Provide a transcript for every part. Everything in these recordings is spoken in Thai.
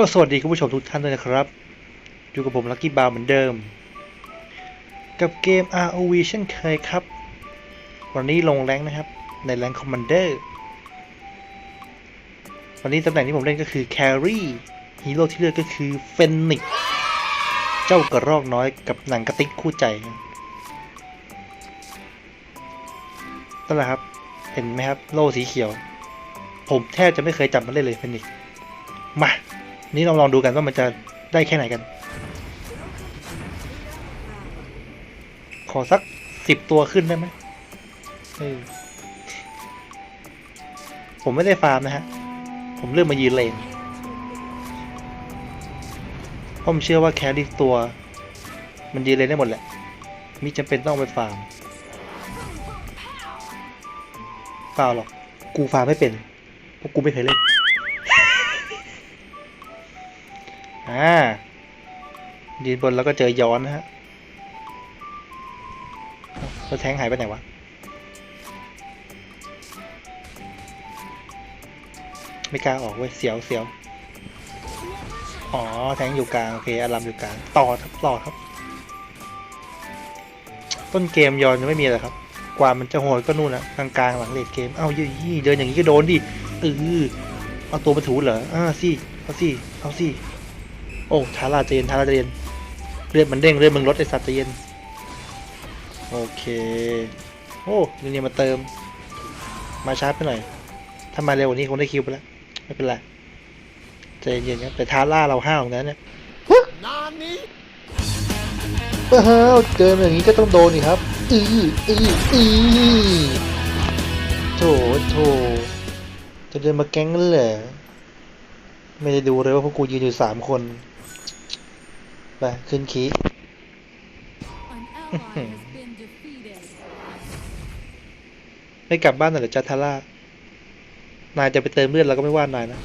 ก็สวัสดีคุณผู้ชมทุกท่านด้วยนะครับ อยู่กับผมลักกี้บาร์เหมือนเดิม กับเกม ROV เช่นเคยครับ วันนี้ลงแรงนะครับ ในแรงคอมมานเดอร์วันนี้ตำแหน่งที่ผมเล่นก็คือแครี่ฮีโร่ที่เลือกก็คือเฟนิกเจ้ากระรอกน้อยกับหนังกระติกคู่ใจนั่นแหละครับ เห็นไหมครับ โล่สีเขียว ผมแทบจะไม่เคยจับมันเล่นเลยเฟนิกมา นี่ลองลองดูกันว่ามันจะได้แค่ไหนกัน ขอสักสิบตัวขึ้นได้ไหมผมไม่ได้ฟาร์มนะฮะ ผมเลือกมายืนเลนเพราะผมเชื่อว่าแครี่ตัว มันยืนเลนได้หมดแหละมิจำเป็นต้องไปฟาร์มเปล่าหรอก กูฟาร์มไม่เป็น เพราะกูไม่เคยเล่น อ่ายืนบนแล้วก็เจอย้อนนะฮะเอ้าแล้วแทงหายไปไหนวะ ไม่กล้าออกเว้ยเสียวเสียวอ๋อ แทงอยู่กลาง โอเคอารามอยู่กลาง ต่อครับต่อครับ ต้นเกมยอนยังไม่มีเลยครับ กว่ามันจะโหดก็นู่นนะกลางกลางๆหลังเลดเกม เอ้ายี่เดินอย่างนี้ก็โดนดิเออเอาตัวมาถูเหรออ่าสิเอาสิเอาสิ โอ้ทาราใจนทาราใจนเลือดมันเด้งเลือดมึงลดไอสัตว์ใจนโอเค โอ้เดี๋ยวนี้มาเติม มาชาร์จไปหน่อย ถ้ามาเร็วกว่านี้คงได้คิวไปแล้ว ไม่เป็นไรใจเย็นๆครับแต่ทาร่าเราห้าวของนั้นเนี่ยนานนี้เฮ้ยเจออย่างนี้ก็ต้องโดนนี่ครับ อืออืออือโถโถจะเดินมาแก๊งกันเหรอไม่ได้ดูเลยว่าพวกกูยืนอยู่สามคน ไป ขึ้นคีไม่กลับบ้านหนอหรอจัทาร่านายจะไปเติมเลือดเราก็ไม่ว่านายนะ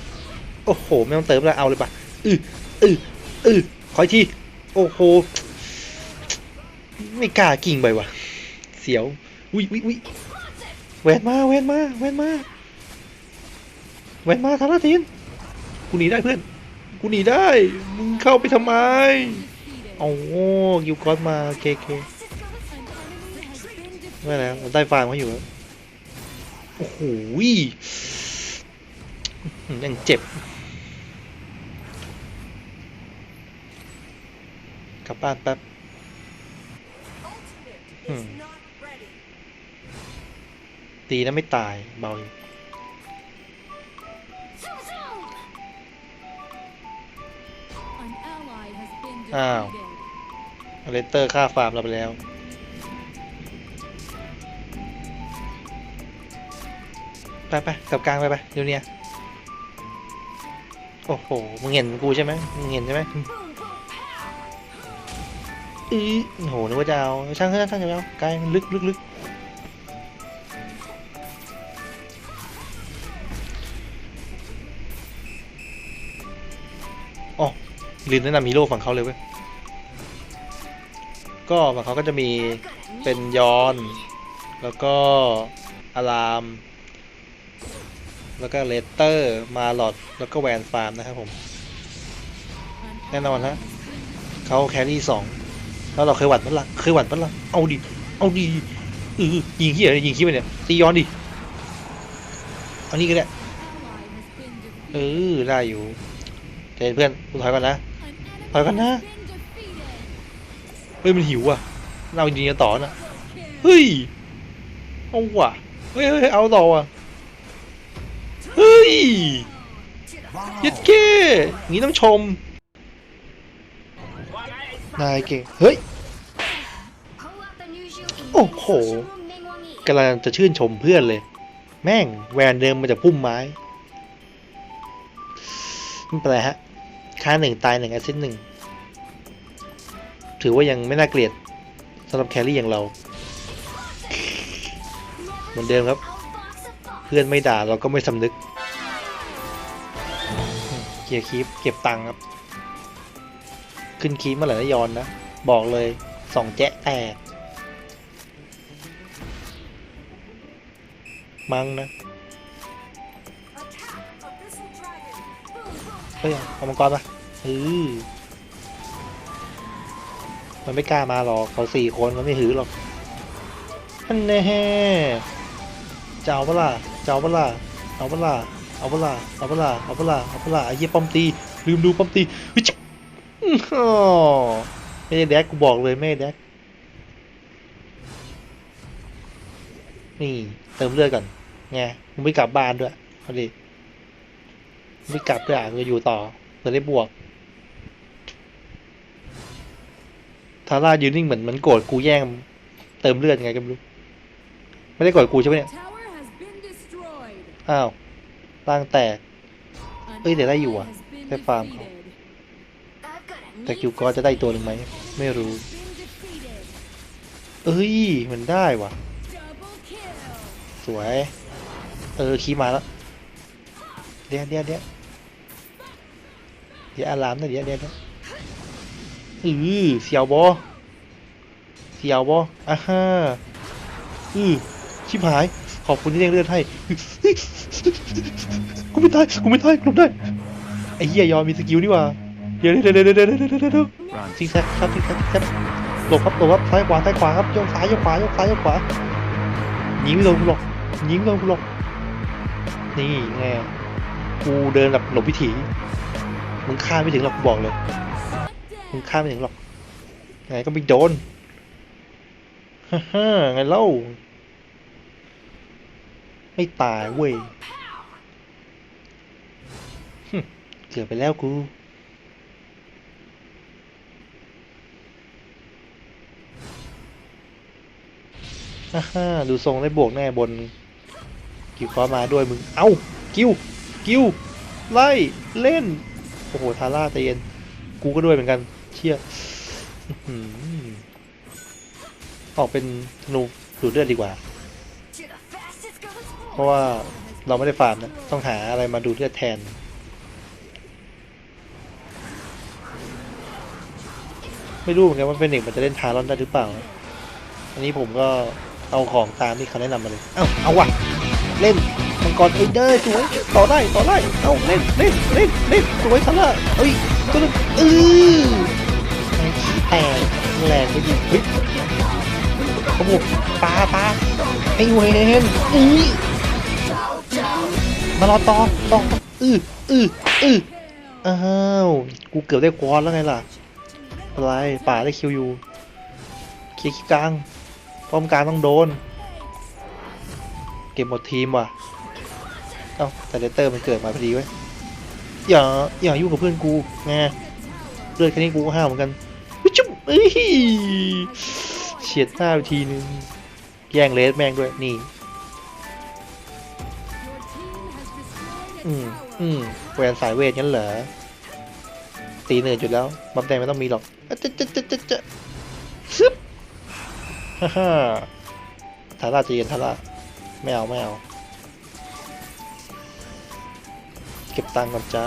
โอ้โห ไม่ต้องเติมแล้วเอาเลยปะอืออืออือขออีกที โอ้โห ไม่กล้ากิ่งไปวะเสียว อุ้ยอุ้ยอุ้ยแวนมาแวนมาแวนมาแวนมาทาราทินกูหนีได้เพื่อน กูหนีได้ มึงเข้าไปทำไม Defeated. เอาโอ้ยูกอสมาเคเค An enemy has been defeated. ไม่แล้วได้ฟาร์มเขาอยู่แล้วโอ้โหยอื้อหือยังเจ็บ กลับบ้านแป๊บ Hmm. is not ready. ตีนะไม่ตายเบาอยู่ อ้าวเลเตอร์ฆ่าฟาร์มเราไปแล้ว ไปไปกลับกลางไปไปเดี๋ยวเนี้ยโอ้โห มึงเห็นกูใช่ไหมมึงเห็นใช่ไหมอือโหนึกว่าจะเอาช่างช่างช่างจะเอาไกลมันลึกลึกลึก ลืมแนะนำฮีโร่ฝั่งเขาเลยเว้ย ก็ฝั่งเขาก็จะมีเป็นยอน แล้วก็อาราม แล้วก็เลเตอร์ มาลอด แล้วก็แวนฟาร์มนะครับผม แน่นอนฮะเขาแครี่สองแล้วเราเคยหวัดมันละเคยหวัดมันละเอาดิ เอาดิเออยิงขี้อะไรยิงขี้ไปเนี่ย ตีย้อนดิอานี่ก็ได้ เออ ได้อยู่ใจนเพื่อนกูถอยก่อนนะ An Thôi con enemy ha. has been defeated. เฮ้ยมันหิวอะเรายิงกันต่อนะเฮ้ย เอาว่ะ เฮ้ยเฮ้ยเอาต่อว่ะ เฮ้ยยัดเก้งี้ต้องชม นายเก่งเฮ้ย โอ้โหกำลังจะชื่นชมเพื่อนเลย แม่งแวนเดิมมาจากพุ่มไม้ไม่เป็นไรฮะ ค่าหนึ่งตายหนึ่งแอสซิสต์หนึ่งถือว่ายังไม่น่าเกลียดสำหรับแครี่อย่างเรา เหมือนเดิมครับ เพื่อนไม่ด่าเราก็ไม่สำนึก เกียร์คีปเก็บตังค์ครับ ขึ้นคีปเมื่อไหร่นะยอนนะ บอกเลยสองแจ๊ะแตกมั้งนะ Attack Abyssal Dragon. Boom, boom, ฮ้ยเอามังกรปะ เออมันไม่กล้ามาหรอกเขาสี่คนมันไม่หือหรอกนั่นแน่จะเอาเปล่าจะเอาเปล่าเอาเปล่าเอาเปล่าเอาเปล่าเอาเปล่าเอาเปล่าไอ้เหี้ยป้อมตีลืมดูป้อมตีเฮ้ยจิ๊บอื้ออ๋อไม่ได้แดกกูบอกเลยไม่ได้แดกนี่เติมเลือดก่อนไงมึงไม่กลับบ้านด้วยเอาดิไม่กลับด้วยอะมึงอยู่ต่อเพื่อได้บวก ทาร่ายืนนิ่งเหมือนเหมันโกรธกูแย่งเติมเลือดยังไงก็ไม่รู้ ไม่ได้โกรธกูใช่ไหมเนี่ย Tower has been destroyed. อ้าวร่างแตก An เอ้ยเดี๋ยวได้อยู่อะ ally has been ได้ฟาร์มเขา defeated. แต่กิวกอจะได้อีกตัวหนึ่งไหม ไม่รู้ Been defeated. เอ้ย มันได้ว่ะ Double kill. สวย เออคีย์มาแล้วเดี๋ยวเดี๋ยวเดี๋ยวเดี๋ยวอารามหนะเดี๋ยวเดี๋ยวเดี๋ยว อือเสียวบอเสียวบออะฮ่าอือชิบหาย ขอบคุณที่เลี้ยงเลือดให้กูไม่ตายกูไม่ตายกูได้ไอ้เหี้ยยอมมีสกิลนี่ว่าเดี๋ยวเดี๋ยวเดี๋ยวเดี๋ยวเดี๋ยวเดี๋ยวซิกแซกครับซิกแซกครับหลบครับหลบครับซ้ายขวาซ้ายขวาครับโยกซ้ายโยกขวาโยกซ้ายโยกขวายิงไม่โดนกูหรอกยิงไม่โดนกูหรอกนี่ไงกูเดินแบบหลบวิถีมึงคาดไม่ถึงหรอกกูบอกเลย มึงฆ่าไม่ถึงหรอกไงก็ไม่โดนฮ่าฮ่าไงเล่า ไม่ตายเว้ยหึเกือบไปแล้วกูฮ่าฮ่าดูทรงได้บวกแน่บน กิวก็มาด้วยมึง เอ้า กิว กิว ไล่ เล่น โอ้โห ทาร่าใจเย็น กูก็ด้วยเหมือนกัน ชี่ยออกเป็นธนูดูดเลือดดีกว่า เพราะว่าเราไม่ได้ฟาร์มนะ ต้องหาอะไรมาดูดเลือดแทน ไม่รู้เหมือนกันว่าเป็นเด็กมันจะเล่นทารอนได้หรือเปล่า อันนี้ผมก็เอาของตามที่เขาแนะนำมาเลย เอ้า เอาว่ะเล่นมังกรเอเดอร์สวยต่อได้ต่อได้ เอ้าเล่นเล่นเล่นเล่นสวยทันละเอ้ยตัวนึงเออไอ้ขี้แต กแรงไปดิเฮ้ยขโมยปลาปลาไอ้เวนอือมารอต่อต่ออืออืออืออ้าวกูเกือบได้ควอนแล้วไงล่ะอะไรป่าได้คิวอยู่เคลียร์ขี้กลางป้อมกลางต้องโดน เก็บหมดทีมว่ะเอ้าแต่เลเตอร์มันเกิดมาพอดีเว้ยอย่าอย่ายุ่งกับเพื่อนกูไงเลือดแค่นี้กูก็ห้าวเหมือนกัน เอ้ยเฉียดหน้าไปทีนึง แย่งเลสแม่งด้วย นี่ อืมอืมแหวนสายเวทงั้นเหรอตีเหนื่อยจุดแล้วบัฟแดงไม่ต้องมีหรอกอะจะจะจะจะจะซึบฮ่าฮ่าทาร่าจะเย็นทาร่าไม่เอาไม่เอา เก็บตังค์ก่อนจ้า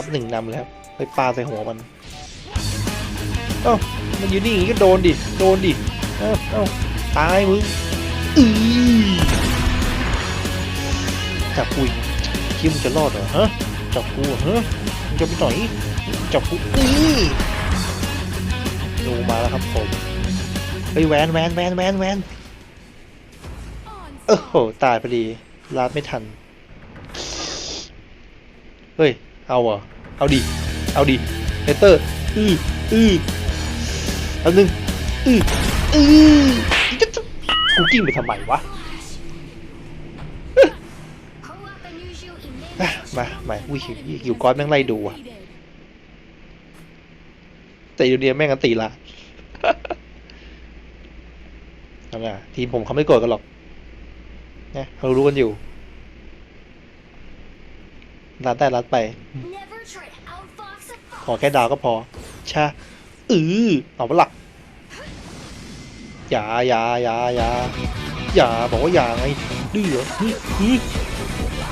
ครับหนึ่งนำแล้วไปปาใส่หัวมันเอ้ามันอยู่นี่อย่างงี้ก็โดนดิ โดนดิ เอ้าเอ้าตายมึงอือจับกูคิดมึงจะรอดเหรอฮะ จับกูเหรอฮะมึงจะไปไหนจับกูอือดูมาแล้วครับผมเฮ้ยแวนแวนแวนแวนแวน Onslaught. โอ้โห ตายพอดีลาดไม่ทัน เฮ้ย เอาเหรอเอาดิ เอาดิเฮเตอร์ อืออืออันนึงอืออือกูกิ้งไปทำไมวะ มา มาวิคิวคิวก้อนแม่งไล่ดูอะ แต่ยูเดียแม่งกันตีละนั่นแหละทีมผมเขาไม่โกรธกันหรอกนะเรารู้กันอยู่ รัดได้รัดไป ขอแค่ดาวก็พอชาอือเอาปะละอย่าอย่าอย่าอย่าอย่าบอกว่าอย่าไงดื้อเหรอหึหึ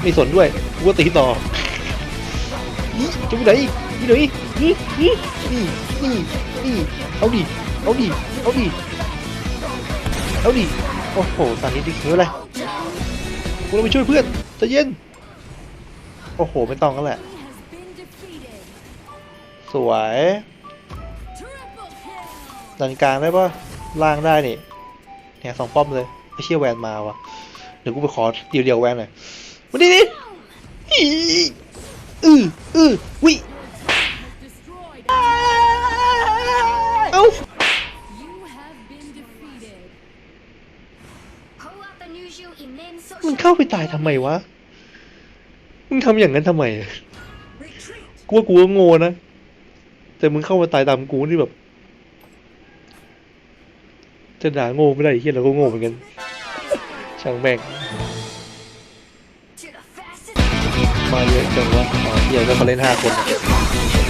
ไม่สนด้วยกูก็ตีต่อนี่จะไปไหนนี่ไหนนี่นี่นี่นี่นี่เอาดิเอาดิเอาดิเอาดิโอ้โหตอนนี้ดิคืออะไรกูต้องไปช่วยเพื่อนใจะเย็น โอ้โห ไม่ต้องก็แหละ He has been defeated. สวย Triple kill. ดันกลางได้ปะล่างได้นี่เนี่ยสองป้อมเลยไอเชี่ยแวนมาว่ะเดี๋ยวกูไปขอเดียวเดียวๆแวนหน่อยมาดิดิอีอืออือวิ Destroyed. เอ้า You have been defeated. มึงเข้าไปตายทำไมวะ มึงทำอย่างนั้นทำไมกูว่ากูก็โง่นะ แต่มึงเข้ามาตายตามกูนี่แบบ จะด่าโง่ไม่ได้เฮียเราก็โง่เหมือนกัน ช่างแม่งมาเยอะจังวะอ๋อเฮียวก็มาเล่นห้าคนอะ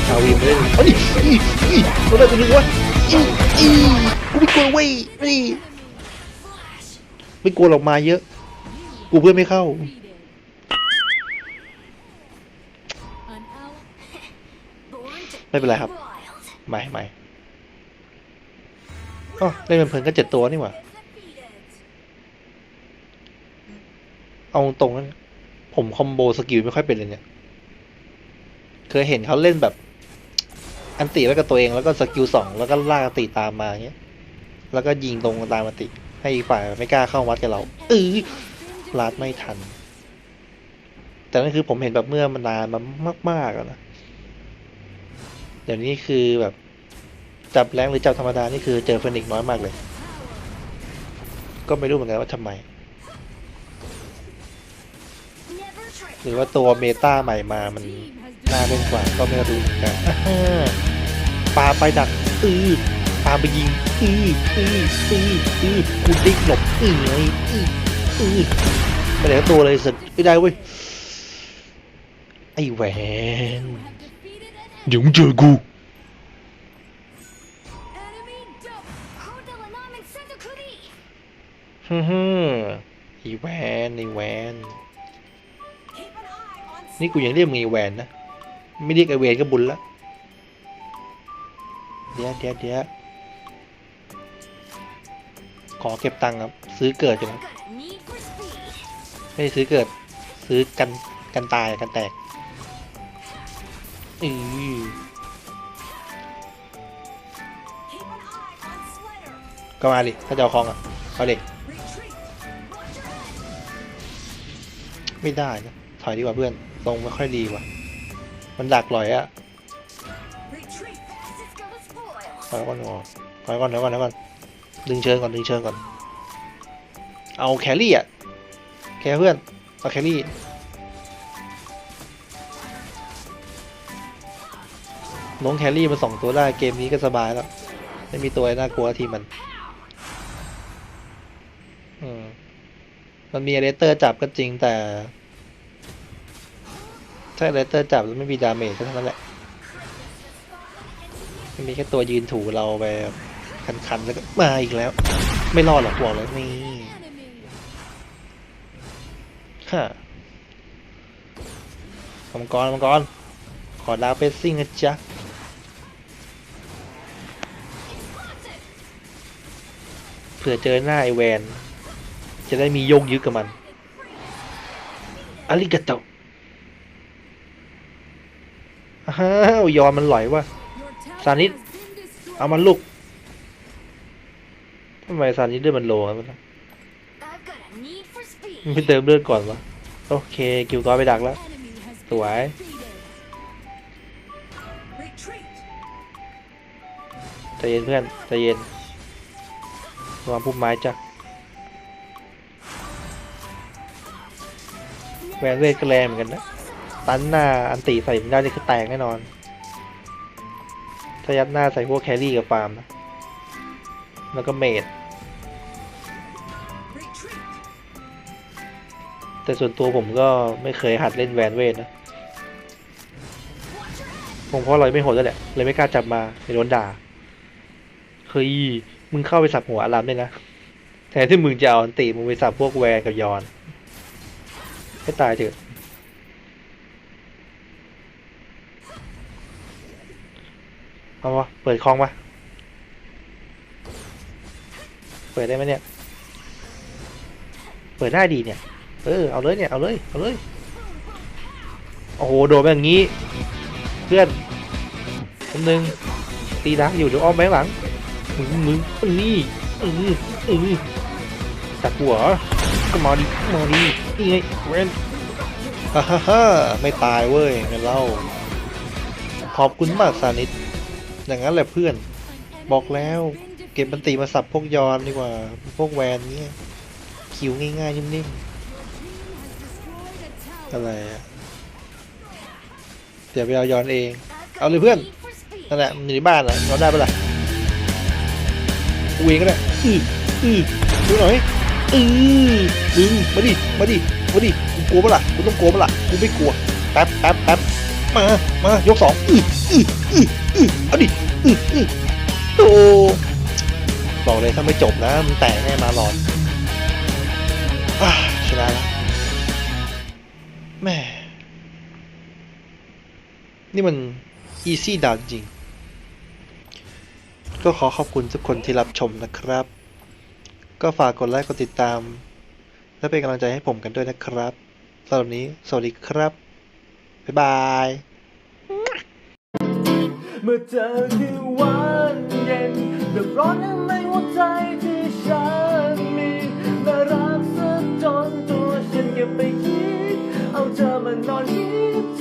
อาวีมาเล่นเอาดิอีอีเราได้ตัวนึงวะอีอีกูไม่กลัวเว้ยนี่ไม่กลัวหรอกมาเยอะ กูเพื่อนไม่เข้า ไม่เป็นไรครับไม่ไม่อ๋อเล่นเป็นเพลินก็เจ็ดตัวนี่หว่า เอาตรงนั้นผมคอมโบสกิลไม่ค่อยเป็นเลยเนี่ย เคยเห็นเขาเล่นแบบ อันติไว้กับตัวเองแล้วก็สกิลสองแล้วก็ลากอันติตามมาอย่างเงี้ย แล้วก็ยิงตรงตามอันติ ให้อีกฝ่ายไม่กล้าเข้าวัดกับเราเออลาดไม่ทัน แต่นั่นคือผมเห็นแบบเมื่อมันนานมามากๆแล้วนะ เดี๋ยวนี้คือแบบจับแรงหรือจับธรรมดานี่คือเจอเฟนิกซ์น้อยมากเลย ก็ไม่รู้เหมือนกันว่าทำไม หรือว่าตัวเมตาใหม่มามันน่าเล่นกว่าก็ไม่รู้เหมือนกันอ่าฮะปาไปดักอือปาไปยิงอืออืออืออือกูดิกหลบอือไงอืออือไม่ได้ตัวเลยสุดไม่ได้เว้ยไอ้แหวน เดี๋ยวมึงเจอกู enemy double. ฮึ่มๆอีแวนไอแวน นี่กูยังเรียกมึงไอแวนนะ ไม่เรียกไอเวนก็บุญละเดี๋ยวเดี๋ยวเดี๋ยวขอเก็บตังค์ครับ ซื้อเกิดกันนะไม่ได้ซื้อเกิด ซื้อกันกันตายกันแตก อือก็มาดิถ้าจะเอาคองอะ เอาดิไม่ได้นะถอยดีกว่าเพื่อนทรงไม่ค่อยดีว่ะ มันดักลอยอะถอยก่อนถอยก่อนถอยก่อนถอยก่อนดึงเชิงก่อนดึงเชิงก่อน เอาแครี่อะ แครเพื่อน เอาแครี่ น้องแครี่มาสองตัวได้เกมนี้ก็สบายแล้ว ไม่มีตัวน่ากลัวทีมันมันมีเลสเตอร์จับก็จริงแต่ถ้าเลสเตอร์จับแล้วไม่มีดาเมจก็เท่านั้นแหละมันมีแค่ตัวยืนถูเราไปแบบคันๆแล้วก็มาอีกแล้ว ไม่รอดหรอกบอกเลยนี่ Enemy. ค่ะมังกรมังกรขอดาวเฟซซิ่งนะจ๊ะ ผื่อเจอหน้าไอแวน จะได้มีโยกยึกกับมันอาริกาโตอ้าวยอมมันหลอยว่ะ Your tower Sanit. has been destroyed. เอามันลุกทำไมซานิดเลือดมันโลครับมันไม่เติมเลือดก่อนวะโอเคกิวกอไปดักแล้วสวยใจเย็นเพื่อนใจเย็น ระวังพุ่มไม้จ้ะแวนเวทก็แรงเหมือนกันนะ ตันหน้าอันตีใส่ไม่ได้นี่คือแตกแน่นอน ถ้ายัดหน้าใส่พวกแครี่กับฟาร์มนะ แล้วก็เมด แต่ส่วนตัวผมก็ไม่เคยหัดเล่นแวนเวทนะผมเพราะเราไม่โหดแล้วแหละ เลยไม่กล้าจับมาไปโดนด่าเฮ้ย มึงเข้าไปสับหัวอารามได้นะแทนที่มึงจะเอาอันติมึงไปสับพวกแวร์กับยอนให้ตายเถอะเอาวะเปิดคลองปะเปิดได้ไหมเนี่ย เปิดได้ดีเนี่ย เออ เอาเลยเนี่ย เอาเลย เอาเลย โอ้โห โดนแบบนี้ เพื่อนคนหนึ่งตีดักอยู่เดี๋ยวอ้อมไปหลัง มึงมึงมึงนี่เออเออจับหัวก็มาดิมาดินี่ไงเวนฮ่าฮ่าฮ่าไม่ตายเว้ยงั้นเล่า ขอบคุณมากสานิทอย่างนั้นแหละเพื่อน บอกแล้ว เก็บบันตีมาสับพวกยอนดีกว่า พวกแวนเนี้ยคิวง่ายๆนิ่มๆอะไรอะเดี๋ยวไปเอายอนเอง เอาเลยเพื่อนนั่นแหละมันอยู่ในบ้านเหรอเราได้ปะล่ะ กูเองก็ได้อืออือดูหน่อยอือมึงมาดิมาดิมาดิกูกลัวปะล่ะกูต้องกลัวปะล่ะกูไม่กลัวแป๊บแป๊บแป๊บมามายกสองอืออืออืออือเอาดิอืออือโตบอกเลยถ้าไม่จบนะมึงแตกแน่มาหลอดอาชนะแล้วแม่นี่มันอีซี่ดาวจริง ก็ขอขอบคุณทุกคนที่รับชมนะครับ ก็ฝากกดไลค์กดติดตาม และเป็นกำลังใจให้ผมกันด้วยนะครับสำหรับนนี้สวัสดีครับ บ๊ายบายเมื่อเจอคือวันเย็นเดือดร้อนในหัวใจที่ฉันมีน่ารักซะจนตัวฉันเก็บไปคิด เอาเธอมานอนคิด